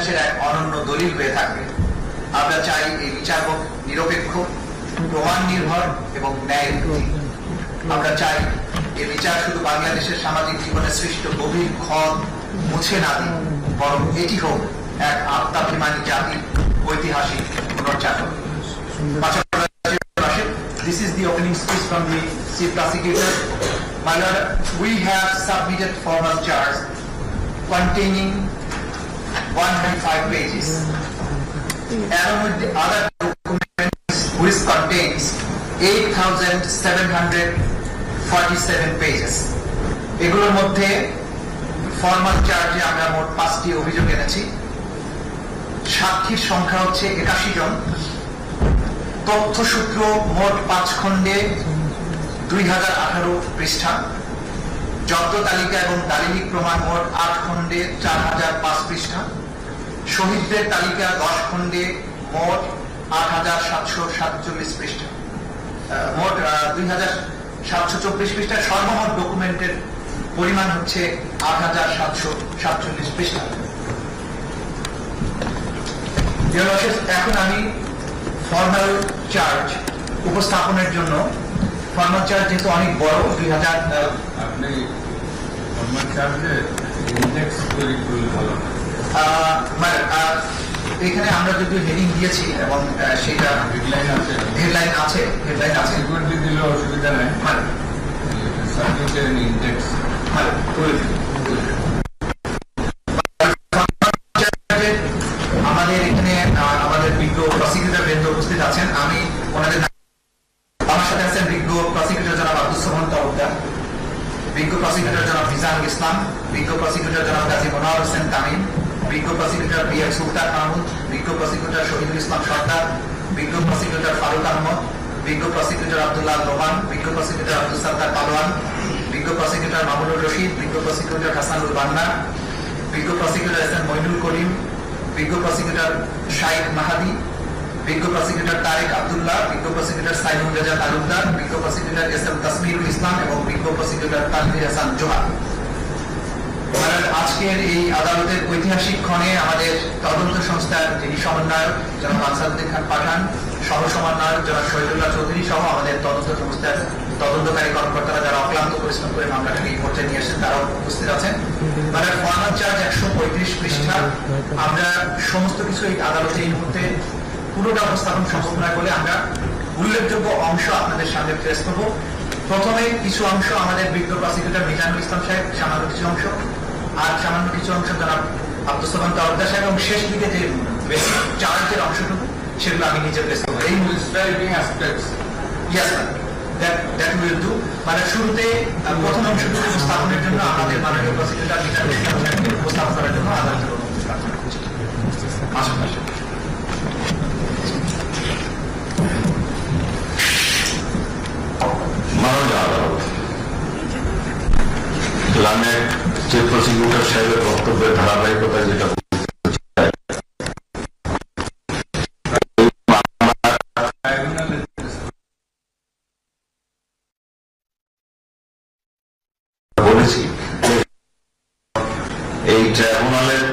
ইতিহাসের এক অনন্য দলিল হয়ে থাকবে। আমরা চাই এই বিচার হোক নিরপেক্ষ প্রমাণ নির্ভর এবং ন্যায়। আমরা চাই এই বিচার শুধু বাংলাদেশের সামাজিক জীবনে সৃষ্ট গভীর ক্ষত মুছে না দিন বরং এটি হোক এক আত্মাভিমানী জাতির ঐতিহাসিক পুনর্জাগরণ। This is the opening speech from the Chief Prosecutor. My Lord, we have submitted formal charge containing 105 pages. Along with the other documents which contains 8,747 pages. এগুলোর মধ্যে ফর্মাল চার্জে আমরা মোট পাঁচটি অভিযোগ এনেছি সাক্ষীর সংখ্যা হচ্ছে একাশি জন তথ্যসূত্র মোট পাঁচ খণ্ডে দুই হাজার আঠারো পৃষ্ঠা জব্দ তালিকা এবং দালিলিক প্রমাণ মোট আট খণ্ডে চার হাজার পাঁচ পৃষ্ঠা শহীদদের তালিকা দশ খণ্ডে মোট আট হাজার সাতশো সাতচল্লিশ পৃষ্ঠা। মোট দুই হাজার সাতশো চব্বিশ পৃষ্ঠা। সর্বমোট ডকুমেন্টের পরিমাণ হচ্ছে আট হাজার সাতশো সাতচল্লিশ পৃষ্ঠা। এখন আমি ফর্মাল চার্জ উপস্থাপনের জন্য ফর্মাল চার্জ যেহেতু অনেক বড়, দুই হাজার আপনি আমার চার্জে ইন্ডেক্স তৈরি করলে ভালো এখানে আমরা যদি হেডিং দিয়েছি এবং সেটা হেডলাইন আছে। হেডলাইন আছে হেডলাইন আছে। সিকিউরিটি দিলে অসুবিধা নাই। মানে সাবজেক্টের ইন্ডেক্স মানে করে দিন। বিজ্ঞ prosecutor B M Sultan Mahmud বিজ্ঞ প্রসিকিউটর শহীদুল ইসলাম সর্দার বিজ্ঞ প্রসিকিউটর ফারুক আহমদ বিজ্ঞ প্রসিকিউটর আব্দুল্লাহ রোমান বিজ্ঞ প্রসিকিউটর আব্দুল সাত্তার পালোয়ান বিজ্ঞ প্রসিকিউটর মামুনুর রশিদ বিজ্ঞ প্রসিকিউটর হাসানুল বান্না বিজ্ঞ prosecutor S M Mainul Karim বিজ্ঞ প্রসিকিউটর শাইখ মাহাদি বিজ্ঞ প্রসিকিউটর তারেক আব্দুল্লাহ বিজ্ঞ প্রসিকিউটর সাইমুল রেজা তালুকদার বিজ্ঞ prosecutor S M Tasmirul Islam এবং বিজ্ঞ প্রসিকিউটর তানভীর হাসান জোহা আজকের এই আদালতের ঐতিহাসিক ক্ষণে আমাদের তদন্ত সংস্থার যিনি সমন্বয়ক, জনাব আনসারুদ্দিন খান পাঠান, সহ সমন্বয়ক জনাব শহীদুল্লাহ চৌধুরী সহ আমাদের তদন্ত সংস্থার তদন্তকারী কর্মকর্তারা যারা অক্লান্ত পরিশ্রম করে মামলাটাকে এই পর্যায়ে নিয়ে এসেছেন তারাও উপস্থিত আছেন। মানে ফর্মাল চার্জ একশো পঁয়ত্রিশ পৃষ্ঠা। আমরা সমস্ত কিছু এই আদালতে এই মুহূর্তে পুরোটা উপস্থাপন সম্ভব নয় বলে আমরা উল্লেখযোগ্য অংশ আপনাদের সামনে প্রেস করব। প্রথমে কিছু অংশ আমাদের বিজ্ঞ প্রসিকিউটর মিজানুল ইসলাম সাহেব, সামান্য কিছু অংশ। আর সামান্য কিছু অংশ জনাব আব্দুল সালাম সাহেব এবং শেষ দিকে যে চার্জের অংশটুকু, সেগুলো আমি নিজে বেস করব। এই ইয়েস দ্যাট উইল ডু মানে শুরুতে প্রথম অংশটুকু জন্য আমাদের উপস্থাপন করার জন্য আদালতের অনুমতি করছি আসুন আসুন মাননীয় আদালত প্রসিকিউটর সাহেবের বক্তব্যের ধারাবাহিকতা যেটা এই ট্রাইব্যুনালের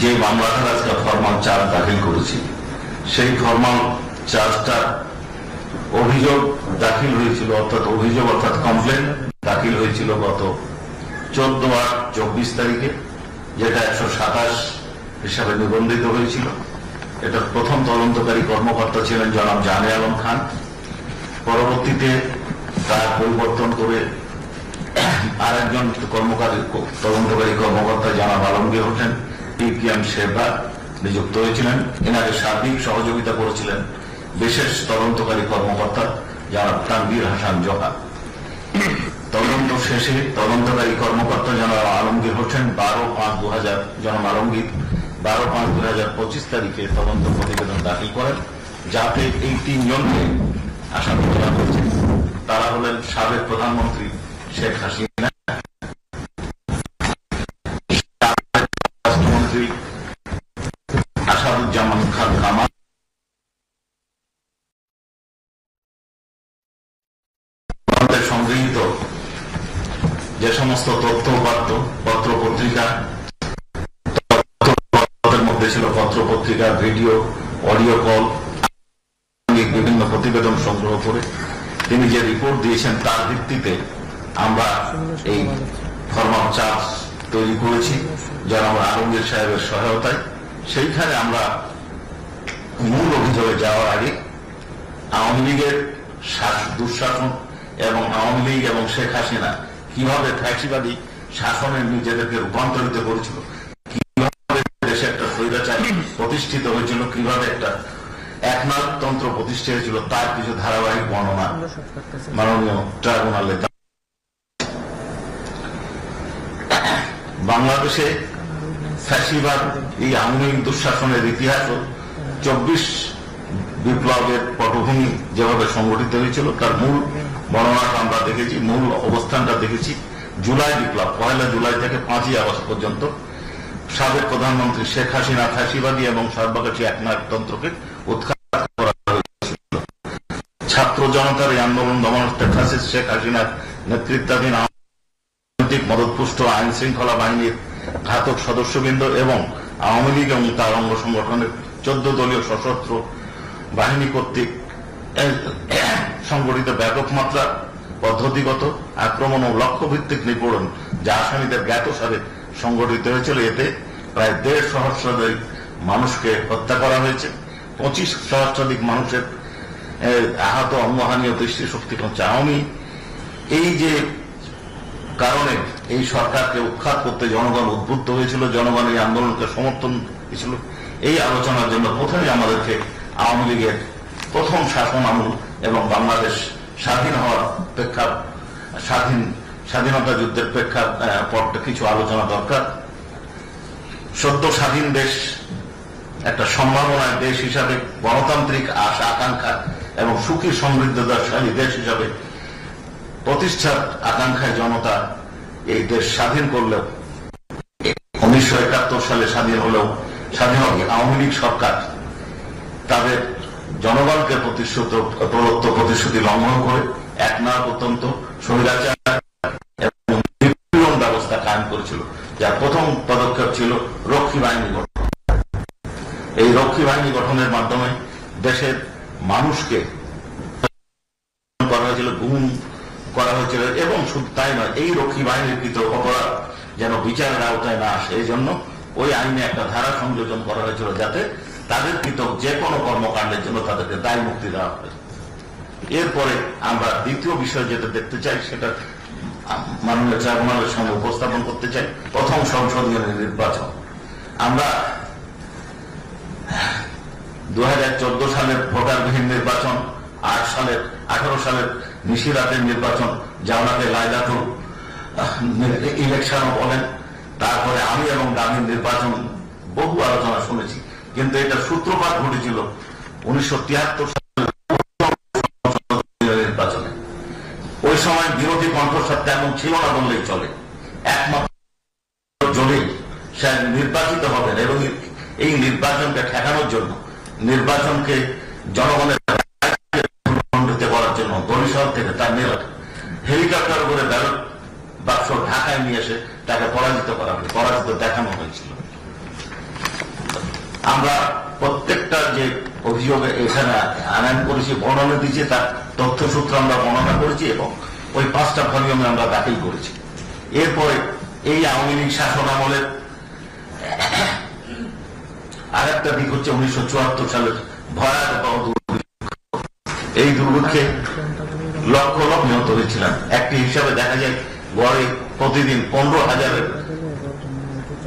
যে মামলাটা আজকে ফর্মাল চার্জ দাখিল করেছি, সেই ফর্মাল চার্জটা অভিযোগ দাখিল হয়েছিল, অর্থাৎ অভিযোগ, অর্থাৎ কমপ্লেন দাখিল হয়েছিল গত চোদ্দ আট চব্বিশ তারিখে, যেটা একশো সাতাশ হিসাবে নিবন্ধিত হয়েছিল। এটার প্রথম তদন্তকারী কর্মকর্তা ছিলেন জনাব জানে আলম খান। পরবর্তীতে তার পরিবর্তন করে আর একজন তদন্তকারী কর্মকর্তা জনাব আলমগীর হোসেন পিপিএম শেরবা নিযুক্ত হয়েছিলেন। এনাকে সার্বিক সহযোগিতা করেছিলেন বিশেষ তদন্তকারী কর্মকর্তা জনাব তানবীর হাসান জোহা। তদন্ত শেষে তদন্তকারী কর্মকর্তা জনাব আলমগীর হোসেন বারো পাঁচ দু হাজার জনাব আলমগীর বারো পাঁচ দু হাজার পঁচিশ তারিখে তদন্ত প্রতিবেদন দাখিল করেন, যাতে এই তিনজনকে আসামি করা হয়েছে। তারা হলেন সাবেক প্রধানমন্ত্রী শেখ হাসিনা। পত্র পত্রিকা ভিডিও অডিও কল বিভিন্ন প্রতিবেদন সংগ্রহ করে তিনি যে রিপোর্ট দিয়েছেন তার ভিত্তিতে আমরা এই ফরমাল চার্জ তৈরি করেছি জনাব আলমগীর সাহেবের সহায়তায়। সেইখানে আমরা মূল অভিযোগে যাওয়ার আগে আওয়ামী লীগের দুঃশাসন এবং আওয়ামী লীগ এবং শেখ হাসিনা কীভাবে ফ্যাসিবাদী শাসনে নিজেদেরকে রূপান্তরিত করেছিল স্বৈরাচার প্রতিষ্ঠিত হয়েছিল কীভাবে একটা একনায়কতন্ত্র প্রতিষ্ঠা হয়েছিল, তার কিছু ধারাবাহিক বর্ণনা মাননীয় ট্রাইব্যুনালে। বাংলাদেশে ফ্যাসিবাদ, এই আওয়ামী দুঃশাসনের ইতিহাস চব্বিশ বিপ্লবের পটভূমি যেভাবে সংগঠিত হয়েছিল, তার মূল বর্ণনাটা আমরা দেখেছি, মূল অবস্থানটা দেখেছি জুলাই বিপ্লব, পয়লা জুলাই থেকে পাঁচই আগস্ট পর্যন্ত সাবেক প্রধানমন্ত্রী শেখ হাসিনা ফ্যাসিবাদী এবং সর্বকাশী একনায়কতন্ত্রকে উৎখাত করা হয়েছিল। ছাত্র জনতার এই আন্দোলন দমনের ফ্যাসিস্ট শেখ হাসিনার নেতৃত্বাধীন রাজনৈতিক মদতপুষ্ট আইন শৃঙ্খলা বাহিনীর ঘাতক সদস্যবৃন্দ এবং আওয়ামী লীগ এবং তার অঙ্গ সংগঠনের চোদ্দ দলীয় সশস্ত্র বাহিনী কর্তৃক সংগঠিত ব্যাপক মাত্রা পদ্ধতিগত আক্রমণ ও লক্ষ্যভিত্তিক নিপীড়ন যা আসামিদের জ্ঞাত সারে সংগঠিত হয়েছিল এতে প্রায় দেড় সহস্রাধিক মানুষকে হত্যা করা হয়েছে। পঁচিশ সহস্রাধিক মানুষের আহত অঙ্গহানি ও দৃষ্টি শক্তি পৌঁছে আওয়ামী। এই যে কারণে এই সরকারকে উৎখাত করতে জনগণ উদ্বুদ্ধ হয়েছিল, জনগণ এই আন্দোলনকে সমর্থন দিয়েছিল। এই আলোচনার জন্য প্রথমে আমাদেরকে আওয়ামী লীগের প্রথম শাসন আমল এবং বাংলাদেশ স্বাধীন হওয়ার প্রেক্ষা স্বাধীন স্বাধীনতা যুদ্ধের প্রেক্ষাপটে কিছু আলোচনা দরকার। সদ্য স্বাধীন দেশ একটা সম্ভাবনার দেশ হিসাবে, গণতান্ত্রিক আশা, আকাঙ্ক্ষা এবং সুখী সমৃদ্ধশালী দেশ হিসাবে প্রতিষ্ঠার আকাঙ্ক্ষায় জনতা এই দেশ স্বাধীন করলেও, উনিশশো একাত্তর সালে স্বাধীন হলেও স্বাধীন আওয়ামী লীগ সরকার তাদের জনগণকে প্রতিশ্রুত প্রদত্ত প্রতিশ্রুতি লঙ্ঘন করে, এক না অত্যন্ত স্বৈরাচার কায়েম করেছিল। যার প্রথম পদক্ষেপ ছিল রক্ষী বাহিনী গঠন। এই রক্ষী বাহিনী গঠনের মাধ্যমে দেশের মানুষকে করা হয়েছিল, গুম করা হয়েছিল, এবং শুধু তাই নয়, এই রক্ষী বাহিনীর কৃত অপরাধ যেন বিচারের আওতায় না আসে, এই জন্য ওই আইনে একটা ধারা সংযোজন করা হয়েছিল যাতে তাদের কৃত যে কোনো কর্মকাণ্ডের জন্য তাদেরকে দায় মুক্তি দেওয়া হয়। এরপরে আমরা দ্বিতীয় বিষয় যেটা দেখতে চাই, সেটা মাননীয় ট্রাইব্যুনালের সঙ্গে উপস্থাপন করতে চাই। প্রথম সংসদীয় নির্বাচন। আমরা দু সালের ভোটারবিহীন নির্বাচন, আট সালের, আঠারো সালের নিশিরাতের নির্বাচন যা ওনাকে লাইলাতুল ইলেকশনও বলেন। তারপরে আমি এবং দামির নির্বাচন বহু আলোচনা শুনেছি। কিন্তু এটা সূত্রপাত ঘটেছিল উনিশশো তিয়াত্তর ওই সময় বিরোধী কণ্ঠস্বর তেমন ছিল না বললেই চলে। একমাত্র জলিল সে নির্বাচিত হবেন এবং এই নির্বাচনকে ঠেকানোর জন্য, নির্বাচনকে জনগণের জন্য বরিশাল থেকে তার মেয়র হেলিকপ্টার করে ব্যালট বাক্স ঢাকায় নিয়ে এসে তাকে পরাজিত করা পরাজিত দেখানো হয়েছিল। আমরা প্রত্যেকটা যে অভিযোগ এখানে আনয়ন করেছি, বর্ণনা দিয়েছি, তার তথ্যসূত্র আমরা বর্ণনা করেছি এবং ওই পাঁচটা ভলিউমে আমরা দাখিল করেছি। এরপরে এই আওয়ামী লীগ শাসন আমলের আর একটা দিক হচ্ছে উনিশশো চুয়াত্তর সালের ভয়াবহ এই দুর্ভিক্ষে লক্ষ লক্ষ নিহত হয়েছিলেন একটি হিসাবে দেখা যায়, গড়ে প্রতিদিন পনেরো হাজারের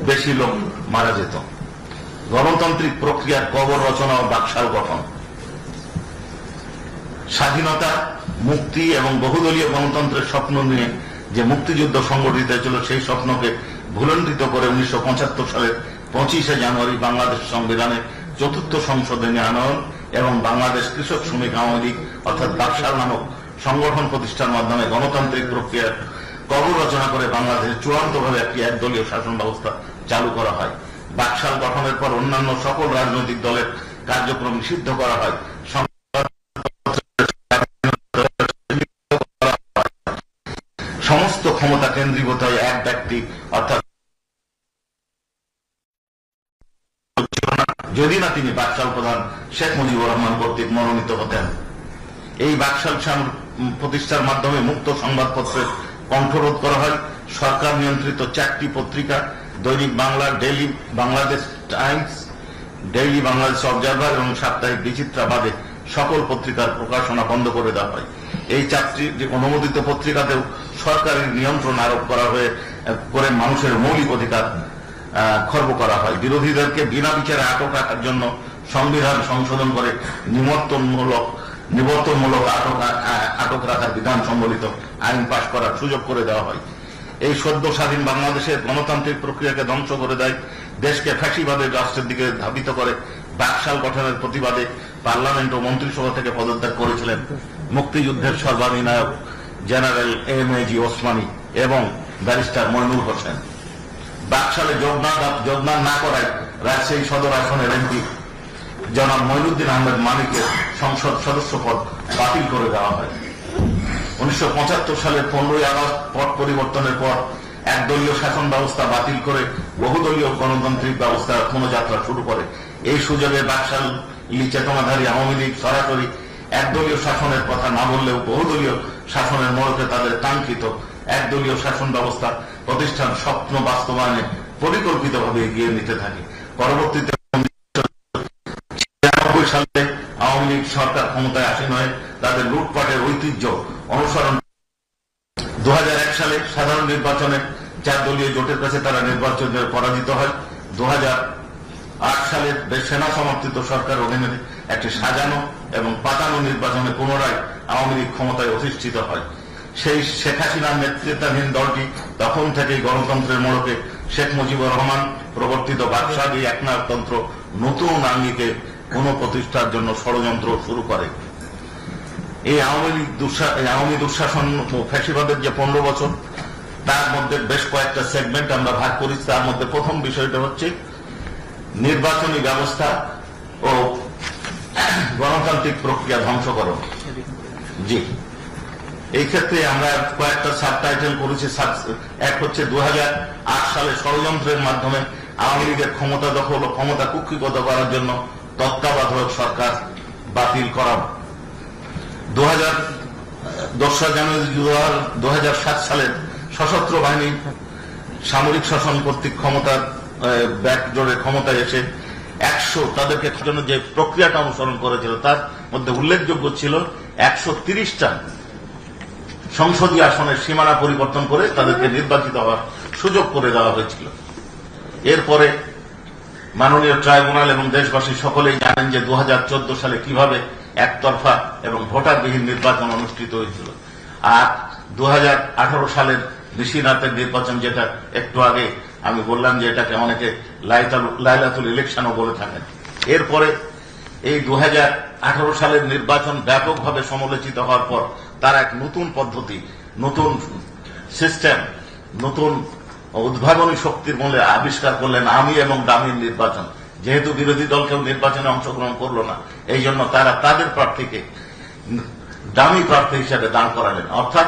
বেশি লোক মারা যেত। গণতান্ত্রিক প্রক্রিয়ার কবর রচনা ও বাকশাল গঠন। স্বাধীনতা, মুক্তি এবং বহুদলীয় গণতন্ত্রের স্বপ্ন নিয়ে যে মুক্তিযুদ্ধ সংগঠিত হয়েছিল, সেই স্বপ্নকে ভুলণ্ডিত করে উনিশশো সালের পঁচিশে জানুয়ারি বাংলাদেশ সংবিধানের চতুর্থ সংশোধনী আনয়ন এবং বাংলাদেশ কৃষক শ্রমিক আওয়ামী লীগ অর্থাৎ বাকশাল নামক সংগঠন প্রতিষ্ঠার মাধ্যমে গণতান্ত্রিক প্রক্রিয়ার কবর রচনা করে বাংলাদেশে চূড়ান্তভাবে একটি একদলীয় শাসন ব্যবস্থা চালু করা হয়। বাকশাল গঠনের পর অন্যান্য সকল রাজনৈতিক দলের কার্যক্রম নিষিদ্ধ করা হয়। সমস্ত ক্ষমতা কেন্দ্রীভূত হয় এক ব্যক্তি, অর্থাৎ যদি না তিনি বাকশাল প্রধান শেখ মুজিবুর রহমান কর্তৃক মনোনীত হতেন। এই বাকশাল প্রতিষ্ঠার মাধ্যমে মুক্ত সংবাদপত্রের কণ্ঠরোধ করা হয়। সরকার নিয়ন্ত্রিত চারটি পত্রিকা Dainik Bangla, daily Bangladesh Times, daily Bangladesh Observer এবং সাপ্তাহিক বিচিত্রা বাদে সকল পত্রিকার প্রকাশনা বন্ধ করে দেওয়া হয়। এই চারটি যে অনুমোদিত পত্রিকাতেও সরকারি নিয়ন্ত্রণ আরোপ করা হয়ে, করে মানুষের মৌলিক অধিকার খর্ব করা হয়। বিরোধীদেরকে বিনা বিচারে আটক রাখার জন্য সংবিধান সংশোধন করে নিমন্ত্রণমূলক নিবর্তনমূলক আটক রাখার বিধান সম্বলিত আইন পাশ করার সুযোগ করে দেওয়া হয়। এই সদ্য স্বাধীন বাংলাদেশের গণতান্ত্রিক প্রক্রিয়াকে ধ্বংস করে দেয়, দেশকে ফ্যাসিবাদের রাষ্ট্রের দিকে ধাবিত করে বাকশাল গঠনের প্রতিবাদে পার্লামেন্ট ও মন্ত্রিসভা থেকে পদত্যাগ করেছিলেন মুক্তিযুদ্ধের সর্বাধিনায়ক general M A G Osmani এবং ব্যারিস্টার মইনুল হোসেন। বাকশালে যোগদান যোগদান না করায় রাজশাহী সদর আসনের এমপি জনাব মইনুদ্দিন আহমেদ মালিকের সংসদ সদস্য পদ বাতিল করে দেওয়া হয়। উনিশশো সালের পনেরোই আগস্ট পট পরিবর্তনের পর একদলীয় শাসন ব্যবস্থা বাতিল করে বহুদলীয় গণতান্ত্রিক ব্যবস্থার পুনঃযাত্রা শুরু করে। এই সুযোগে বাকশাল চেতনাধারী আওয়ামী লীগ সরাসরি একদলীয় শাসনের কথা না বললেও বহুদলীয় শাসনের মোড়কে তাদের কাঙ্ক্ষিত একদলীয় শাসন ব্যবস্থা প্রতিষ্ঠান স্বপ্ন বাস্তবায়নে পরিকল্পিতভাবে এগিয়ে নিতে থাকে। পরবর্তীতে সালে আওয়ামী লীগ সরকার ক্ষমতায় আসীন হয়ে তাদের লুটপাটের ঐতিহ্য অনুসরণ। দু হাজার এক সালে সাধারণ নির্বাচনে চার দলীয় জোটের কাছে তারা নির্বাচনে পরাজিত হয়। দু সালের বেশ সেনা সমর্থিত সরকার অধীনে একটি সাজানো এবং পাতানো নির্বাচনে পুনরায় আওয়ামী লীগ ক্ষমতায় অধিষ্ঠিত হয়। সেই শেখ হাসিনার নেতৃত্বাধীন দলটি তখন থেকেই গণতন্ত্রের মোড়কে শেখ মুজিবুর রহমান, প্রবর্তিত বাদশাহী একনায়কতন্ত্র, নতুন আঙ্গিকে পুনঃপ্রতিষ্ঠার জন্য ষড়যন্ত্র শুরু করে। এই আওয়ামী লীগ আওয়ামী দুঃশাসন ফ্যাসিবাদের যে পনেরো বছর, তার মধ্যে বেশ কয়েকটা সেগমেন্ট আমরা ভাগ করি তার মধ্যে প্রথম বিষয়টা হচ্ছে নির্বাচনী ব্যবস্থা ও গণতান্ত্রিক প্রক্রিয়া ধ্বংসকরণ। জি। এই ক্ষেত্রে আমরা কয়েকটা সাবটাইটেল করেছি। সাব- এক হচ্ছে দু হাজার আট সালে ষড়যন্ত্রের মাধ্যমে আওয়ামী লীগের ক্ষমতা দখল ও ক্ষমতা কুক্ষিগত করার জন্য তত্ত্বাবধায়ক সরকার বাতিল করা দু হাজার দোসরা জানুয়ারি দু হাজার সাত সালের সশস্ত্র বাহিনী সামরিক শাসন কর্তৃক ক্ষমতার ব্যাক জোরে ক্ষমতায় এসে একশো, তাদেরকে জন্য যে প্রক্রিয়াটা অনুসরণ করেছিল, তার মধ্যে উল্লেখযোগ্য ছিল একশো তিরিশটা সংসদীয় আসনের সীমানা পরিবর্তন করে তাদেরকে নির্বাচিত হওয়ার সুযোগ করে দেওয়া হয়েছিল। এরপরে মাননীয় ট্রাইব্যুনাল এবং দেশবাসী সকলেই জানেন যে দু হাজার চোদ্দ সালে কীভাবে একতরফা এবং ভোটারবিহীন নির্বাচন অনুষ্ঠিত হয়েছিল। আর দু হাজার আঠারো সালের ঋষিনাথের নির্বাচন যেটা একটু আগে আমি বললাম যে এটাকে অনেকে লাইলাতুল ইলেকশনও বলে থাকেন। এরপরে এই দু হাজার আঠারো সালের নির্বাচন ব্যাপকভাবে সমালোচিত হওয়ার পর তার এক নতুন পদ্ধতি, নতুন সিস্টেম, নতুন উদ্ভাবনী শক্তির মূলে আবিষ্কার করলেন আমি এবং দামির নির্বাচন। যেহেতু বিরোধী দল কেউ নির্বাচনে অংশগ্রহণ করল না, এই জন্য তারা তাদের প্রার্থীকে দামি প্রার্থী হিসেবে দাঁড় করালেন। অর্থাৎ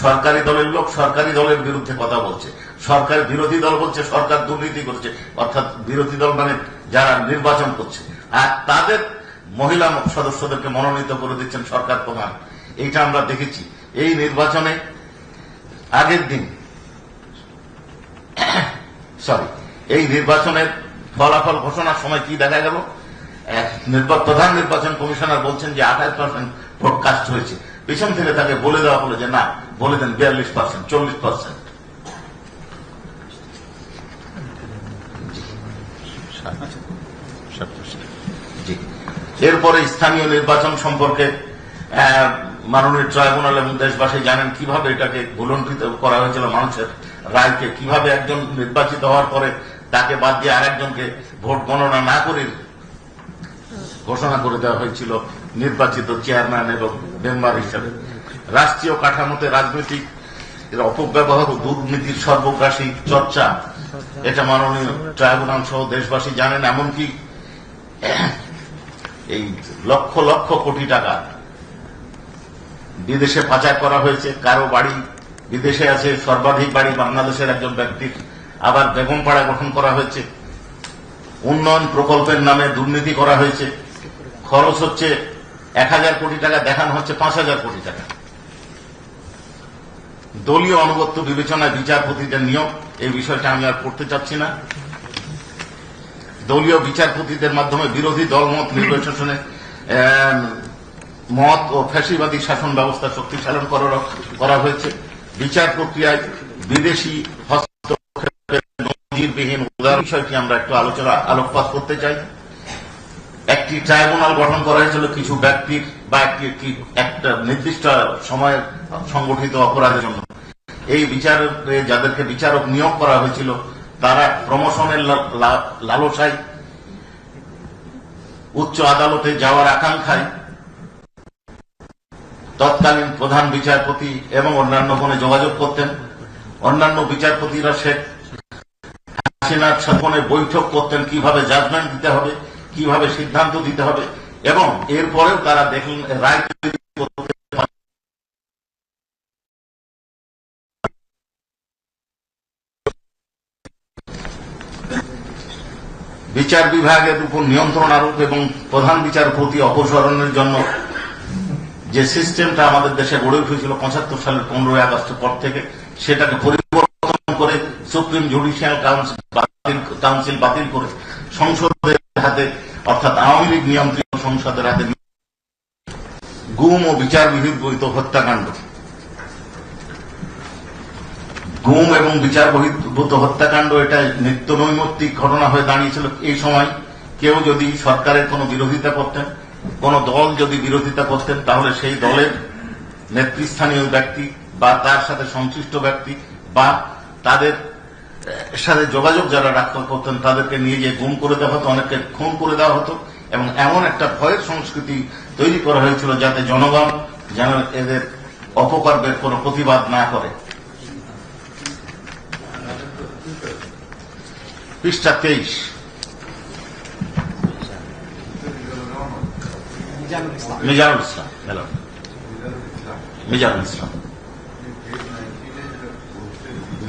সরকারি দলের লোক সরকারি দলের বিরুদ্ধে কথা বলছে। সরকার বিরোধী দল বলছে, সরকার দুর্নীতি করছে। অর্থাৎ বিরোধী দল মানে যারা নির্বাচন করছে। আর তাদের মহিলা সদস্যদেরকে মনোনীত করে দিচ্ছেন সরকার প্রধান। এইটা আমরা দেখেছি। এই নির্বাচনে আগের দিন সরি এই নির্বাচনের ফলাফল ঘোষণার সময় কি দেখা গেল প্রধান নির্বাচন কমিশনার বলছেন যে আঠাশ পার্সেন্ট ভোট কাস্ট হয়েছে। পিছন থেকে তাকে বলে দেওয়া হলো যে না, বলে দেন বিয়াল্লিশ পার্সেন্ট চল্লিশ পার্সেন্ট এরপরে স্থানীয় নির্বাচন সম্পর্কে মাননীয় ট্রাইব্যুনাল এবং দেশবাসী জানেন কীভাবে এটাকে ভুলণ্ঠিত করা হয়েছিল মানুষের রায়কে, কীভাবে একজন নির্বাচিত হওয়ার পরে তাকে বাদ দিয়ে আরেকজনকে ভোট গণনা না করে ঘোষণা করে দেওয়া হয়েছিল নির্বাচিত চেয়ারম্যান এবং মেম্বার হিসেবে। রাষ্ট্রীয় কাঠামোতে রাজনৈতিক অপব্যবহার ও দুর্নীতির সর্বগ্রাসী চর্চা, এটা মাননীয় ট্রাইব্যুনাল সহ দেশবাসী জানেন, এমনকি এই লক্ষ লক্ষ কোটি টাকা বিদেশে পাচার করা হয়েছে। কারও বাড়ি বিদেশে আছে, সর্বাধিক বাড়ি বাংলাদেশের একজন ব্যক্তির। আবার বেগম পাড়া গঠন করা হয়েছে। উন্নয়ন প্রকল্পের নামে দুর্নীতি করা হয়েছে। খরচ হচ্ছে এক হাজার কোটি টাকা, দেখানো হচ্ছে পাঁচ হাজার কোটি টাকা। দলীয় অনুগত্য বিবেচনায় বিচারপতিদের নিয়োগ, এই বিষয়টা আমি আর পড়তে চাচ্ছি না। দলীয় বিচারপতিদের মাধ্যমে বিরোধী দলমত নির্বাচনে মত ও ফ্যাসিবাদী শাসন ব্যবস্থা শক্তিশালী করা- হয়েছে। বিচার প্রক্রিয়ায় বিদেশি নজিরবিহীন উদাহরণ বিষয়টি আমরা একটু আলোচনা, আলোকপাত করতে চাই। একটি ট্রাইব্যুনাল গঠন করা হয়েছিল কিছু ব্যক্তির বা একটি একটি নির্দিষ্ট সময়ে সংগঠিত অপরাধের জন্য। এই বিচারে যাদেরকে বিচারক নিয়োগ করা হয়েছিল, তারা প্রমোশনের লা- লা- লালসায় উচ্চ আদালতে যাওয়ার আকাঙ্ক্ষায় তৎকালীন প্রধান বিচারপতি এবং অন্যান্য ফোনে যোগাযোগ করতেন। অন্যান্য বিচারপতিরা শেখ হাসিনার সাথে বৈঠক করতেন, কীভাবে জাজমেন্ট দিতে হবে, কীভাবে সিদ্ধান্ত দিতে হবে, এবং এরপরেও তারা দেখলেন রায় বিচার বিভাগের উপর নিয়ন্ত্রণ আরোপ এবং প্রধান বিচারপতি অপসারণের জন্য যে সিস্টেমটা আমাদের দেশে গড়ে উঠেছিল পঁচাত্তর সালের পনেরোই আগস্টের পর থেকে, সেটাকে পরিবর্তন করে সুপ্রিম জুডিশিয়াল কাউন্সিল কাউন্সিল বাতিল করে সংসদের হাতে, অর্থাৎ আওয়ামী লীগ নিয়ন্ত্রিত সংসদের হাতে গুম ও বিচার বহির্ভূত হত্যাকাণ্ড। গুম এবং বিচার বহির্ভূত হত্যাকাণ্ড, এটা নিত্য নৈমিত্তিক ঘটনা হয়ে দাঁড়িয়েছিল এই সময়। কেউ যদি সরকারের কোনো বিরোধিতা করতেন, কোন দল যদি বিরোধিতা করতেন, তাহলে সেই দলের নেতৃস্থানীয় ব্যক্তি বা তার সাথে সংশ্লিষ্ট ব্যক্তি বা তাদের সাথে যোগাযোগ যারা রাখতে করতেন, তাদেরকে নিয়ে গিয়ে গুম করে দেওয়া হতো, অনেককে খুন করে দেওয়া হতো, এবং এমন একটা ভয়ের সংস্কৃতি তৈরি করা হয়েছিল যাতে জনগণ যেন এদের অপকর্মের কোনো প্রতিবাদ না করে। মিজানুল ইসলাম।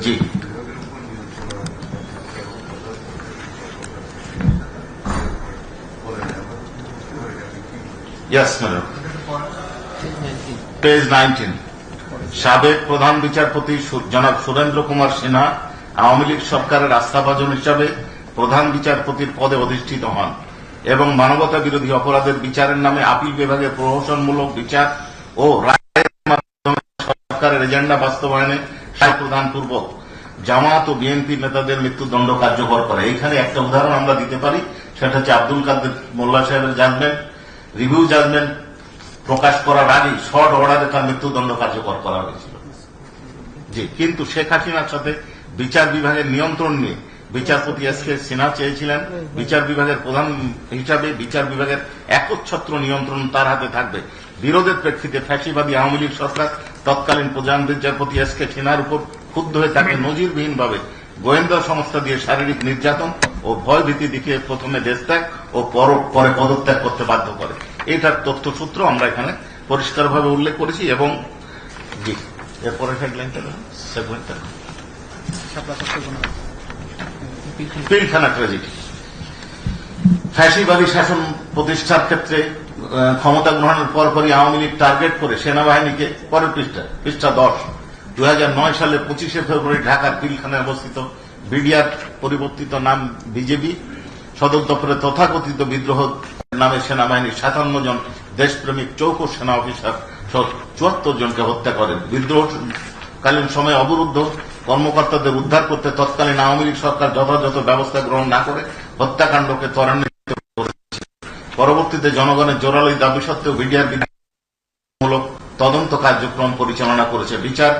জি। ইয়েস ম্যাডাম পেজ নাইনটিন সাবেক প্রধান বিচারপতি জনাব সুরেন্দ্র কুমার সিনহা আওয়ামী লীগ সরকারের আস্থাভাজন হিসাবে প্রধান বিচারপতির পদে অধিষ্ঠিত হন এবং মানবতা বিরোধী অপরাধের বিচারের নামে আপিল বিভাগের প্রহসনমূলক বিচার ও রায়ের মাধ্যমে সরকারের এজেন্ডা বাস্তবায়নে সায় প্রদান পূর্বক জামাত ও বিএনপি নেতাদের মৃত্যুদণ্ড কার্যকর করে। এখানে একটা উদাহরণ আমরা দিতে পারি। সেটা হচ্ছে আব্দুল কাদের মোল্লা সাহেবের জাজমেন্ট। রিভিউ জাজমেন্ট প্রকাশ করার আগেই শর্ট অর্ডারে তার মৃত্যুদণ্ড কার্যকর করা হয়েছিল। জি কিন্তু শেখ হাসিনার সাথে বিচার বিভাগের নিয়ন্ত্রণ নিয়ে বিচারপতি এস কে সিনহা চেয়েছিলেন। বিচার বিভাগের প্রধান হিসাবে বিচার বিভাগের একচ্ছত্র নিয়ন্ত্রণ তার হাতে থাকবে। বিরোধের প্রেক্ষিতে ফ্যাসিবাদী আওয়ামী লীগ সরকার তৎকালীন প্রধান বিচারপতি এস কে সিনহার উপর ক্ষুব্ধ হয়ে তাকে নজিরবিহীনভাবে গোয়েন্দা সংস্থা দিয়ে শারীরিক নির্যাতন ও ভয় ভীতি দেখিয়ে প্রথমে দেশত্যাগ ও পরে পদত্যাগ করতে বাধ্য করে। এটার তথ্যসূত্র আমরা এখানে পরিষ্কারভাবে উল্লেখ করেছি এবং জি এরপরে ফ্যাসিবাদী শাসন প্রতিষ্ঠার ক্ষেত্রে ক্ষমতা গ্রহণের পরপরই আওয়ামী লীগ টার্গেট করে সেনাবাহিনীকে, পরের পৃষ্ঠা পৃষ্ঠা দশ। দু সালের পঁচিশে ফেব্রুয়ারি ঢাকার পিলখানায় অবস্থিত বিডিআর পরিবর্তিত নাম বিজেপি, সদর দপ্তরে তথাকথিত বিদ্রোহ নামে সেনাবাহিনীর সাতান্ন জন দেশপ্রেমিক চৌকো সেনা অফিসার সহ চুয়াত্তর জনকে হত্যা করেন। বিদ্রোহকালীন সময়ে অবরুদ্ধ কর্মকর্তাদের উদ্ধার করতে তৎকালীন আওয়ামী লীগ সরকার যথাযথ ব্যবস্থা গ্রহণ না করে হত্যাকাণ্ডকে ত্বরান্বিত পরবর্তীতে জনগণের জোরালো দাবি সত্ত্বেও বিডিআর মূলক তদন্ত কার্যক্রম পরিচালনা করেছে বিচার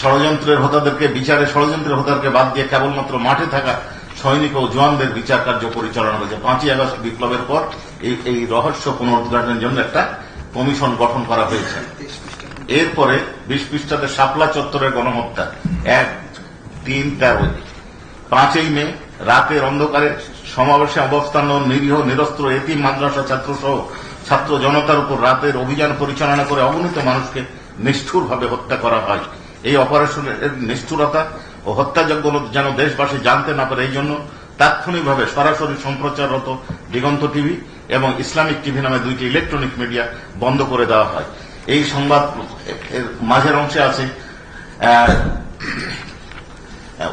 ষড়যন্ত্রের হোতাদেরকে, বিচারে ষড়যন্ত্রের হোতাদেরকে বাদ দিয়ে কেবলমাত্র মাঠে থাকা সৈনিক ও জওয়ানদের বিচার কার্য পরিচালনা করেছে। পাঁচই আগস্ট বিপ্লবের পর এই এই রহস্য পুনরুদ্ঘাটনের জন্য একটা কমিশন গঠন করা হয়েছে। এরপরে বিশ পৃষ্ঠাতে শাপলা চত্বরের গণহত্যা। এক, তিন, তেরো। পাঁচই মে রাতের অন্ধকারে সমাবেশে অবস্থান নিরীহ, নিরস্ত্র এটি মাদ্রাসা ছাত্র সহ ছাত্র জনতার উপর রাতের অভিযান পরিচালনা করে অগণিত মানুষকে নিষ্ঠুরভাবে হত্যা করা হয়। এই অপারেশনের নিষ্ঠুরতা ও হত্যাযজ্ঞ যেন দেশবাসী জানতে না পারে, এই জন্য তাৎক্ষণিকভাবে সরাসরি সম্প্রচাররত দিগন্ত টিভি এবং ইসলামিক টিভি নামে দুইটি ইলেকট্রনিক মিডিয়া বন্ধ করে দেওয়া হয়। এই সংবাদ মাঝের অংশে আছে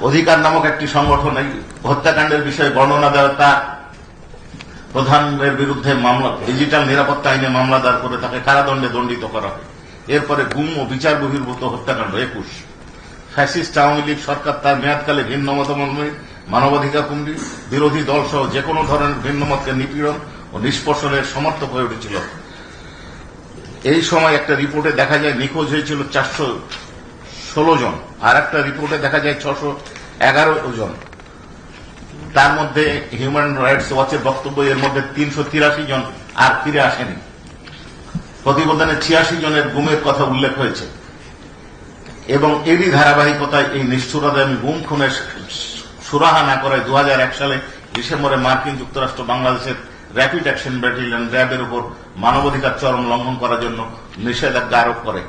অধিকার নামক একটি সংগঠন, এই হত্যাকাণ্ডের বিষয়ে বর্ণনা দেওয়া, তা প্রধানের বিরুদ্ধে মামলা, ডিজিটাল নিরাপত্তা আইনে মামলা দায়ের করে তাকে কারাদণ্ডে দণ্ডিত করা হয়। এরপরে গুম ও বিচার বহির্ভূত হত্যাকাণ্ড, একুশ। ফ্যাসিস্ট আওয়ামী লীগ সরকার তার মেয়াদকালে ভিন্ন মতামত মানবাধিকার কমিটি বিরোধী দল সহ যে কোনো ধরনের ভিন্ন মতকে নিপীড়ন ও নিষ্পর্শনের সমর্থক হয়ে উঠেছিল। এই সময় একটা রিপোর্টে দেখা যায় নিখোঁজ হয়েছিল চারশো ষোলো জন, আর একটা রিপোর্টে দেখা যায় ছশো এগারো জন। তার মধ্যে হিউম্যান রাইটস ওয়াচের বক্তব্য, এর মধ্যে তিনশো তিরাশি জন আর ফিরে আসেনি। প্রতিবেদনে ছিয়াশি জনের গুমের কথা উল্লেখ হয়েছে। এবং এরই ধারাবাহিকতায় এই নিষ্ঠুরতা এবং গুম খুনের সুরাহা না করে দু সালে ডিসেম্বরে মার্কিন যুক্তরাষ্ট্র বাংলাদেশের র্যাপিড অ্যাকশন ব্যাটালিয়ন র্যাবের উপর মানবাধিকার চরম লঙ্ঘন করার জন্য নিষেধাজ্ঞা আরোপ করে।